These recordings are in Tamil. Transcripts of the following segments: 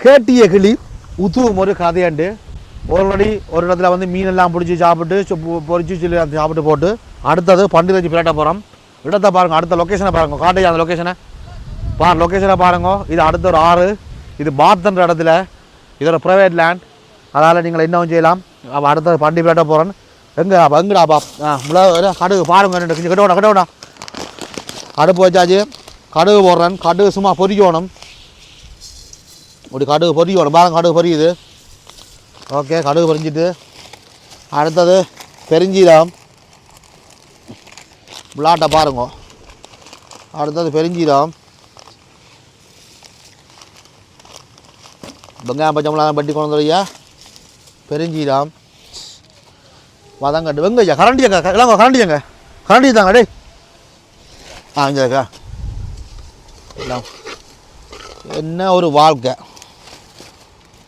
கேட்டிய கிளி உத்துவும் ஒரு கதையாண்டு. ஒரு நடி ஒரு இடத்துல வந்து மீனெல்லாம் பிடிச்சி சாப்பிட்டு பொறிச்சு சொல்லி சாப்பிட்டு போட்டு அடுத்தது பண்டிகை பிளேட்ட போகிறோம் இடத்த பாருங்க அடுத்த லொக்கேஷனை பாருங்க. காட்டையா அந்த லொக்கேஷனை பார் லொக்கேஷனை பாருங்க. இது அடுத்த ஒரு ஆறு. இது பாத்தன்ற இடத்துல. இதோட ப்ரைவேட் லேண்ட் அதால் நீங்கள் என்ன செய்யலாம். அப்போ அடுத்த பண்டி பிளேட்ட போகிறேன் எங்கே அப்போ எங்கடா பா ஆ முளை கடுகு. பாருங்க ரெண்டு கொஞ்சம் கட்டோட கட்டோடா அடுப்பு வச்சாச்சு. கடுகு போடுறேன். கடுகு சும்மா பொரிக்கணும் இப்படி கடுகு பொரிக்கணும் பாருங்க கடுகு பொரியுது ஓகே கடுகு பொரிஞ்சிட்டு அடுத்தது பெருஞ்சீரகம். விளாட்டை பாருங்க. அடுத்தது பெருஞ்சீரகம். வெங்காயம் பச்சை மிளகாய் பட்டி கொண்டு வந்துடுறியா? பெருஞ்சீரகம். வதங்கட்டு. வெங்கையா கரண்டியாங்க இல்லைங்க கரண்டியாங்க கரண்டி தாங்க டேய். ஆ இங்கே என்ன ஒரு வாழ்க்கை.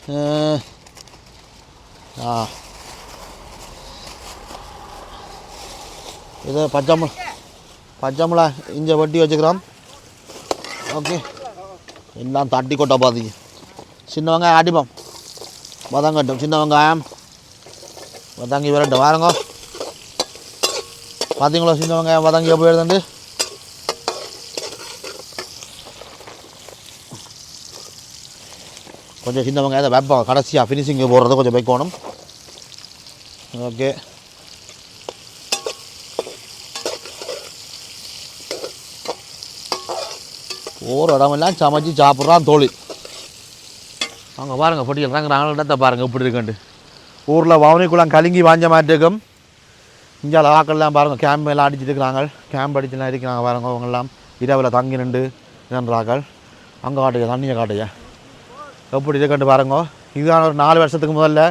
இது பச்சை மிள பச்சை இஞ்சி வட்டி வச்சுக்கிறோம். ஓகே. எல்லாம் தட்டி கொட்ட பார்த்தீங்க சின்ன வெங்காயம் அடிப்போம். வதங்கட்டும் சின்ன வெங்காயம். வதங்கி விரட்டும். வாருங்க. பார்த்தீங்களா சின்ன வெங்காயம்? வதங்கி எப்படி கொஞ்சம் சின்ன வெங்காயத்தை வைப்போம் கடைசியாக ஃபினிஷிங் போடுறத கொஞ்சம் வைக்கணும். ஓகே. போகிற இடமெல்லாம் சமைச்சு சாப்பிட்றான் தொழில் அங்கே பாருங்கள் பொட்டியில் இறங்குறாங்க இடத்தை பாருங்கள் இப்படி இருக்குன்ட்டு. ஊரில் வவுனிக்குளம் கலங்கி வாஞ்ச மாதிரி இருக்கும். இங்கே ஆக்கள்லாம் பாருங்கள் கேம்ப் எல்லாம் அடிச்சிட்டு இருக்கிறாங்க. கேம்ப் அடிச்சுலாம் இருக்கிறாங்க பாருங்க அவங்கெல்லாம் இரவில் தங்கி நின்று நின்றார்கள். அங்கே காட்டுங்க தண்ணியை காட்டுங்க. எப்படி கண்டு பாருங்க. இதுதான் ஒரு நாலு வருஷத்துக்கு முதல்ல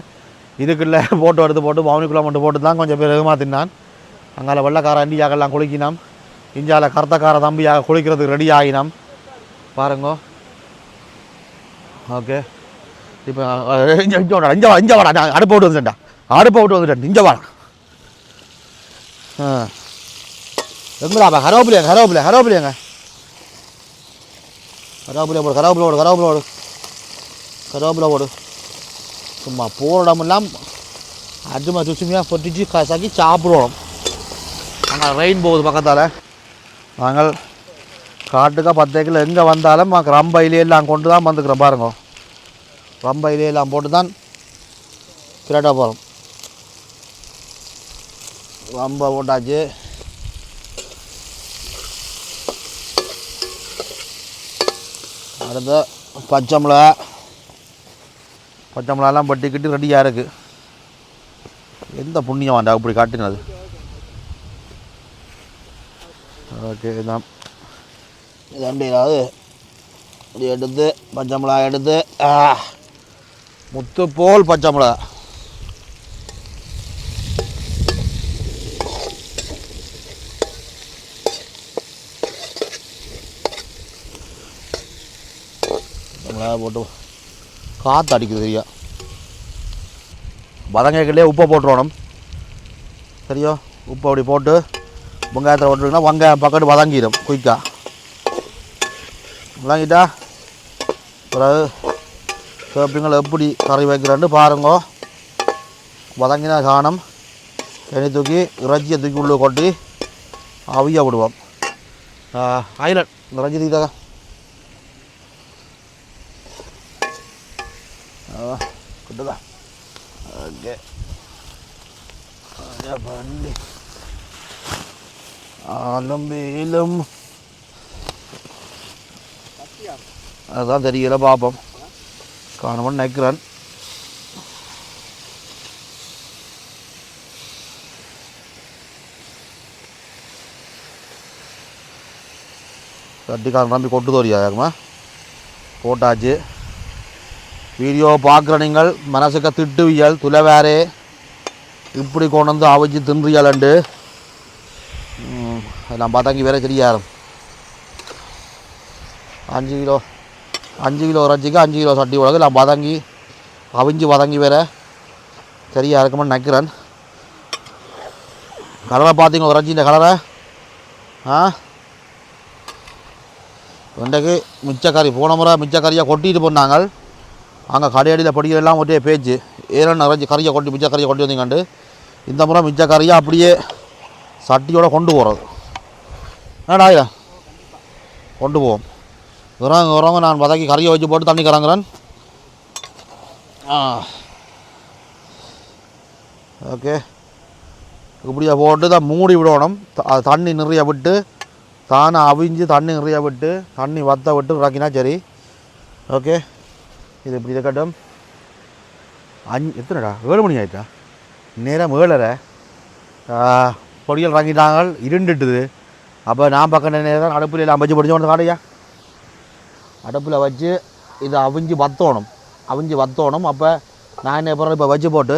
இதுக்குள்ள போட்டோ எடுத்து போட்டு பவுனிக்குள்ளே மட்டும் போட்டு தான் கொஞ்சம் பேர் ஏமாத்தினான். அங்கால வெள்ளக்கார அண்டியாக்கெல்லாம் குளிக்கினோம் இஞ்சால கருத்தக்கார தம்பியாக குளிக்கிறதுக்கு ரெடி ஆகினோம். பாருங்க. ஓகே. இப்போ இஞ்ச வாடா இஞ்ச இஞ்ச வாடா நான் அடுப்பை விட்டு வந்துட்டேன்டா. அடுப்பை விட்டு வந்துட்டேன் இஞ்ச வாடா. ஆ. எங்கடாப்பா கருவேப்பிலையாங்க கருவேப்பிலையா கருவேப்பிலையாங்க? கருவேப்பிலையா போடு கருவேப்பிலை போடு. கருவேப்பிலை போடு சும்மா போகிற இடமெல்லாம் அஜுமா சுசுமியாக பொட்டிச்சு கசாக்கி சாப்பிடுவோம் நாங்கள் ரெயின் போகுது பக்கத்தால். நாங்கள் காட்டுக்கா பத்தேக்கில் எங்கே வந்தாலும் ரம்ப ரம்பையிலே கொண்டு தான் வந்துக்கிறோம் பாருங்க. ரம்பையிலே இலையெல்லாம் போட்டு தான் கிரேட்டா போகிறோம் ரொம்ப போட்டாச்சு. அடுத்த பச்சை மிளகா பச்சை மிளகாலாம் பட்டிக்கிட்டு ரெடியாக இருக்குது எந்த புண்ணியம் வேண்டாம் அப்படி காட்டினது? ஓகே இதான். இதாண்டி ஏதாவது இப்படி எடுத்து பச்சை மிளகா எடுத்து முத்து போல் பச்சை மிளகா பச்சை மிளகா போட்டு காற்று அடிக்குது சரியா? வதங்கைக்குள்ளே உப்பை போட்டுருவோம் சரியோ? உப்பு அப்படி போட்டு வெங்காயத்தில் போட்டுருக்குன்னா வெங்காயம் பக்கத்து வதங்கிடும் குயிக்காக வதங்கிட்டா பிறகு சேப்பிங்களை எப்படி கறி வைக்கிறேன்னு பாருங்க. வதங்கினா காணும் எண்ணி தூக்கி இறைச்சியை தூக்கி உள்ளே கொட்டி அவிய விடுவோம். ஐலண்ட் இந்த இறைச்சி தூக்கிட்டாங்க கிட்டதா ஓகே பண்ணி ஆலம்பேலும் அதுதான் தெரியல பார்ப்போம் காணுமன் நினைக்கிறேன் கட்டிக்காரன் நம்பி கொட்டு தோறியாகுமா போட்டாச்சு வீடியோ பார்க்குற நீங்கள் மனசுக்கு திட்டுவியல் துளவேறே. இப்படி கொண்டு வந்து அவிச்சு தின்றியலண்டு அதெல்லாம் பார்த்தாங்க வேற தெரியாது அஞ்சு கிலோ அஞ்சு கிலோ இறைச்சிக்கு அஞ்சு கிலோ சட்டி உலக நான் வதங்கி அவிஞ்சு வதங்கி வேற. சரியாக இருக்குமென்னு நினைக்கிறேன். கலரை பார்த்தீங்க இந்த கலரை? ஆ? இன்றைக்கு மிச்சக்கறி போன முறை மிச்சக்கறியாக கொட்டிட்டு போனாங்க. அங்கே கடையடியில் படிக்கிறதெல்லாம் ஒரே பேச்சு. ஏன்னா நிறைஞ்சு கறியை கொண்டு மிச்ச கறியை கொண்டு வந்தீங்கண்டு. இந்த முறை மிச்ச கறியை அப்படியே சட்டியோடு கொண்டு போகிறது என்னடா இது? கொண்டு போவோம். வரவங்க வரவங்க நான் வதக்கி கறியை வச்சு போட்டு தண்ணி கறங்குறேன். ஆ. ஓகே. இப்படியே போட்டு தான் மூடி விடணும். த- தண்ணி நிறைய விட்டு தானே அவிஞ்சு தண்ணி நிறைய விட்டு தண்ணி வத்த விட்டு இறக்கினா சரி. ஓகே. இது இப்படி இருக்கட்டும். அஞ்சு எத்தனைடா? ஏழு மணி ஆயிட்டா? நேரம் ஏழரை. பொடியல் இறங்கிட்டாங்க இருண்டுட்டுது. அப்போ நான் பக்கம் நேரம் அடுப்பில் எல்லாம் வச்சு பிடிச்ச ஒன்று காடையா அடுப்பில் வச்சு இதை அவிஞ்சு வத்தணும். அவிஞ்சு வத்தணும். அப்போ நான் என்ன போகிறேன் இப்போ வச்சு போட்டு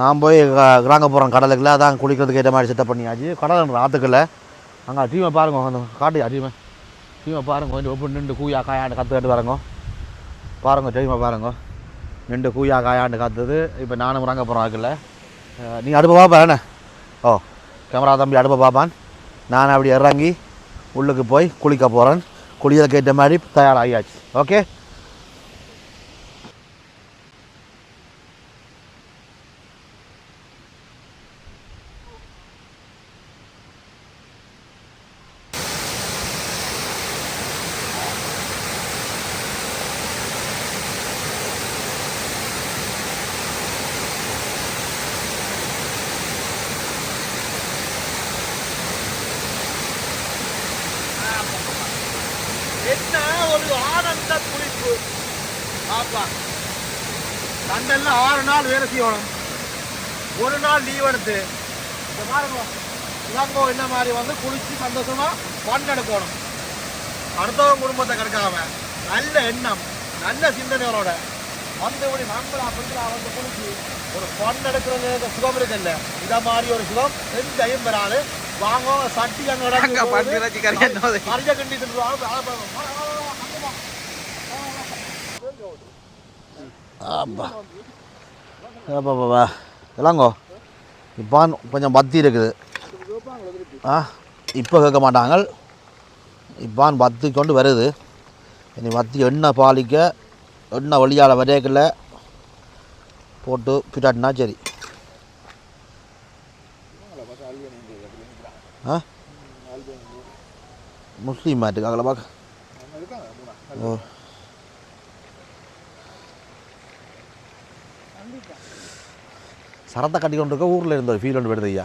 நான் போய் கிராங்க போகிறேன் கடலுக்குள்ள. அதான் குளிக்கிறதுக்கு ஏற்ற மாதிரி செட்டப் பண்ணியாச்சு. கடல் ஆற்றுக்குள்ள அங்கே டீமை பாருங்க. காட்டு டீமை டீமை பாருங்க. கொஞ்சம் ஒப்பு நின்று கூயா காயாண்டு கற்றுக்கிட்டு வரங்க பாருங்க தெரியுமா பாருங்க. நின்று கூயா காயாண்டு காத்தது. இப்போ நானும் இறங்க போகிறோம் ஆக்கில் நீ அடுப்பை பார்ப்பேன் என்ன? ஓ கேமரா தம்பி அடுப்பை பார்ப்பான் நான் அப்படி இறங்கி உள்ளுக்கு போய் குளிக்க போகிறேன் குளியலுக்கு ஏற்ற மாதிரி தயாராகியாச்சு. ஓகே என்ன ஒரு ஆனந்த குளிப்பு ஆப்பா சண்டெல்லாம் ஆறு நாள் வேலை செய்யணும். ஒரு நாள் லீவ் எடுத்து. இந்த பாருங்க இளங்கோ என்ன மாதிரி வந்து குளிச்சு சந்தோஷமா பண் எடுக்கணும் அடுத்தவங்க குடும்பத்தை கெடுக்காம நல்ல எண்ணம் நல்ல சிந்தனையோட வந்து இப்படி நம்மளா அப்படிங்களா வந்து குளிச்சு ஒரு பண் எடுக்கிறது சுகம் இருக்குல்ல இத மாதிரி ஒரு சுகம் எந்த ஐயம் பெறாது. வாங்க சட்டி அங்க அங்க பன்றி இறைச்சி கறி என்ன அது? அரிஜ கண்டி தின்றுவாங்க அப்பா அப்பா இளங்கோ இப்பான் கொஞ்சம் பத்தி இருக்குது. ஆ இப்போ கேட்க மாட்டாங்க இப்பான் பத்தி கொண்டு வருது. இனி பத்தி எண்ணெய் பாலிக்க எண்ணெய் வழியால் வரையக்கில் போட்டு பிட்டாட்டினா சரி. ஆ? முஸ்லீம் மாட்டுக்காங்களா பார்க்க ஓ. சரத்தை கட்டி கொண்டு இருக்க ஊரில் இருந்த ஒரு ஃபீல் ஒன்று வருது ஐயா.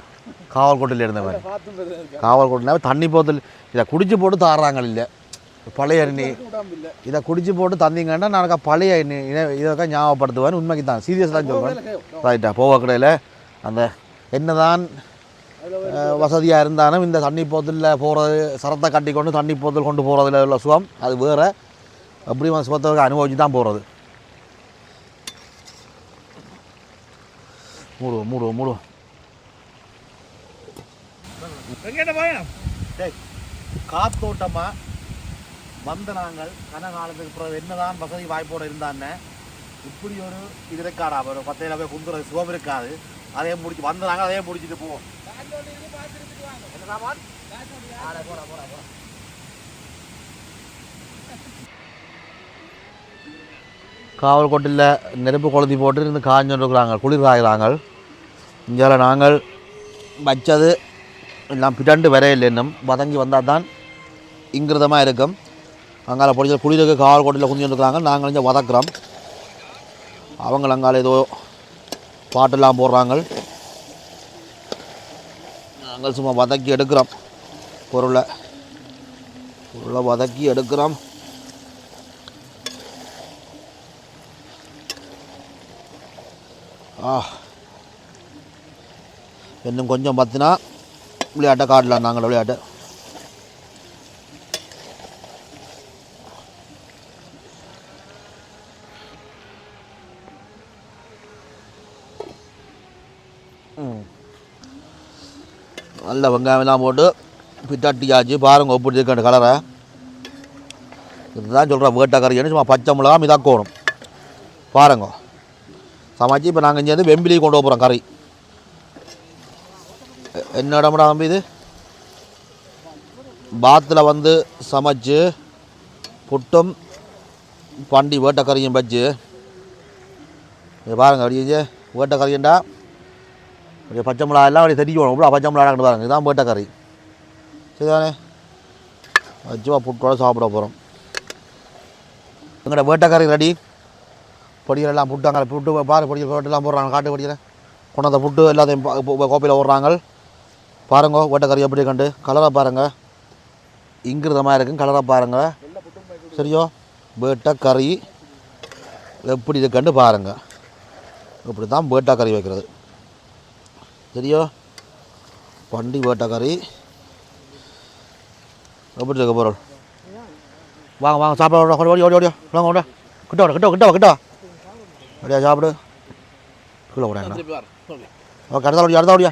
காவல்கோட்டையில் இருந்த மாதிரி காவல்கோட்டையில் தண்ணி போத்தல் இதை குடிச்சு போட்டு தாடுறாங்க இல்லை. பழைய எண்ணி இதை குடிச்சு போட்டு தந்தீங்கன்னா நான் பழைய எண்ணி இதற்காக ஞாபகப்படுத்துவேன் உண்மைக்கு தான் சீரியஸ் தான் சொல்வேன். ரைட்டா போவ கடையில். அந்த என்னதான் வசதியாக இருந்தாலும் இந்த தண்ணி போத்தலில் போகிறது சரத்தை கட்டி கொண்டு தண்ணி போத்தல் கொண்டு போகிறதுல உள்ள சுகம் அது வேறு. அப்படி அந்த அனுபவிச்சு தான் போகிறது மூடுவோம் மூடுவோம் மூடுவோம் காத்தோட்டமாக வந்த நாங்கள் கனகாலத்துக்கு பிறகு என்னதான் வசதி வாய்ப்போடு இருந்தான்னு இப்படி ஒரு இது இருக்காடா ஒரு பத்தையில போய் குந்துறது சுகம் இருக்காது. அதே முடிச்சு வந்த நாங்கள் அதே முடிச்சுட்டு போவோம். என்ன சாமான்? ஆடா, போடா, போடா, போடா. காவல் கோட்டில் நெருப்பு கொளுத்தி போட்டு இருந்து காஞ்சோன்றிருக்கிறாங்க குளிர் காய்கிறாங்க. இங்கே நாங்கள் வச்சது எல்லாம் பிடண்டு வரையில் இன்னும். வதங்கி வந்தால் தான் இங்கிருதமாக இருக்கும். அங்கால பொடிச்சல் குளிருக்கு காவல் கோட்டில் குந்தி இருக்கிறாங்க நாங்கள் இங்கே வதக்குறோம். அவங்க அங்கால ஏதோ பாட்டெல்லாம் போடுறாங்க. நாங்கள் சும்மா வதக்கி எடுக்கிறோம். பொருளை. பொருளை வதக்கி எடுக்கிறோம். ஆ இன்னும் கொஞ்சம் பார்த்தினா விளையாட்டை காட்டலாம். நாங்கள் விளையாட்டு. நல்ல வெங்காயம்லாம் போட்டு பிட்டாட்டியாச்சு பாருங்க ஒப்பிட்டு இருக்க கலரை. இதுதான் சொல்கிறேன் வேட்டக்கறின்னு சும்மா பச்சை மிளகா மிதாக்கணும். பாருங்க. சமைச்சு இப்போ நாங்கள் இங்கேருந்து வெம்பிலி கொண்டு போகிறோம் கறி. என்ன இடம்டா தம்பி இது? பாத்தில் வந்து சமைச்சு புட்டும் பண்டி வேட்டக்கறியும் பஜ்ஜு இங்க பாருங்க அப்படியே வேட்டக்கறியண்டா. அப்படியே பச்சை மிளகா எல்லாம் அப்படியே தெரியும் இவ்வளோ பச்சை மிளகாண்டு பாருங்கள் பாருங்க இதுதான் வேட்டக்கறி. சரிதானே? வச்சுவா புட்டோட சாப்பிட போகிறோம் எங்களோட வேட்டக்கறி ரெடி பொடிகள் எல்லாம் அங்கே புட்டு பாரு பொடிகள் போட்டுலாம் போடுறாங்க காட்டு பொடிகளை. கொண்டாந்த புட்டு எல்லாத்தையும் கோப்பையில் போடுறாங்க. பாருங்க வேட்டக்கறி எப்படி கண்டு கலரை பாருங்க. இங்கிருதமாக இருக்கும் கலரை பாருங்க. சரியோ? வேட்டக்கறி. எப்படி இருக்குன்னு பாருங்க. இப்படி தான் வேட்டக்கறி வைக்கிறது. சரியோ? பண்டி வேட்டக்கறி. எப்படி இருக்க பொருள்? வாங்க வாங்க சாப்பிட ஓடி ஓடி ஓடி ஓடி வாங்க ஓட கிட்ட வாடா கிட்ட கிட்ட கிட்ட. அப்படியா சாப்பிடு. கீழே விட ஓகே அடுத்த ஓடியா அடுத்த ஓடியா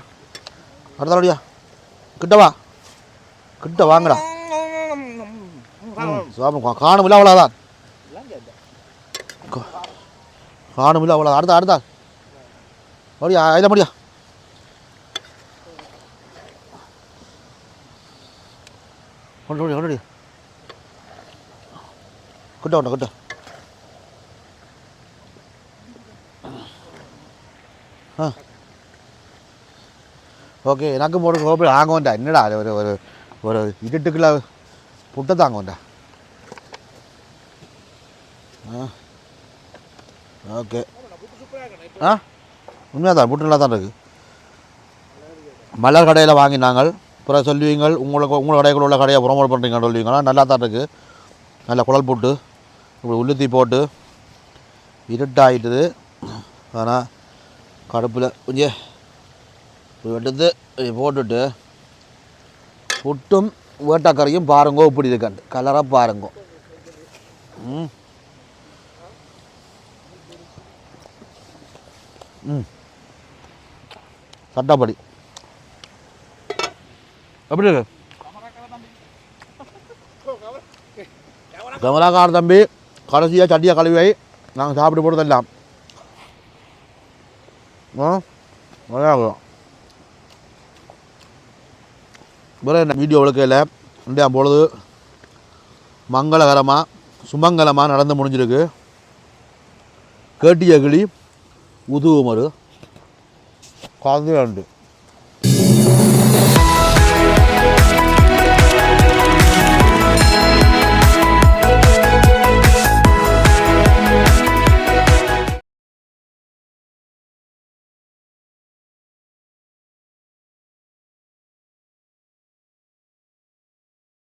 அடுத்தாடியா கிட்ட வா. கிட்ட வாங்கடா. சாப்பிடு காணும் இல்லை அவ்வளோதான் காணும் இல்லை அவ்வளோ அடுத்த அடுத்தா. ஓடியா இதில் முடியா கொண்டு கொண்டு கிட்ட கொண்ட கிட்ட. ஆ. ஓகே எனக்கு ஒரு கோபி ஆங்க என்னடா அது ஒரு ஒரு ஒரு இருட்டுக்குள்ள புட்டை தாங்க வேண்டா ஆ ஓகே ஆ உண்மையாக தான் புட்டு நல்லா தான் இருக்குது மலர் கடையில் வாங்கினாங்கள் அப்புறம் சொல்லுவீங்கள் உங்களுக்கு உங்கள் கடைக்குள்ள உள்ள கடையை புறமோட் பண்ணுறீங்கன்னு சொல்லுவீங்களா நல்லா தான் இருக்குது நல்ல குழல் போட்டு இப்படி உளுத்தி போட்டு இருட்டாயிட்டுது ஆனால் கடுப்பில் கொஞ்சம் எடுத்து போட்டுட்டு புட்டும் வேட்டக்கறியும் பாருங்கோ இப்படி இருக்காண்டு. கலராக பாருங்கோ. ம். ம். சட்டப்படி. எப்படி இருக்கு? கமலாக்கார தம்பி கடைசியாக சட்டியை கழுவி நாங்கள் சாப்பிட்டு போட்டு தரலாம் ஆ? நல்லா இருக்கும். வேறு வீடியோ விளக்கையில் இன்றைய பொழுது மங்களகரமாக சுமங்கலமாக நடந்து முடிஞ்சிருக்கு. கேட்டிய கிளி உதுவுமரு. குழந்தையுண்டு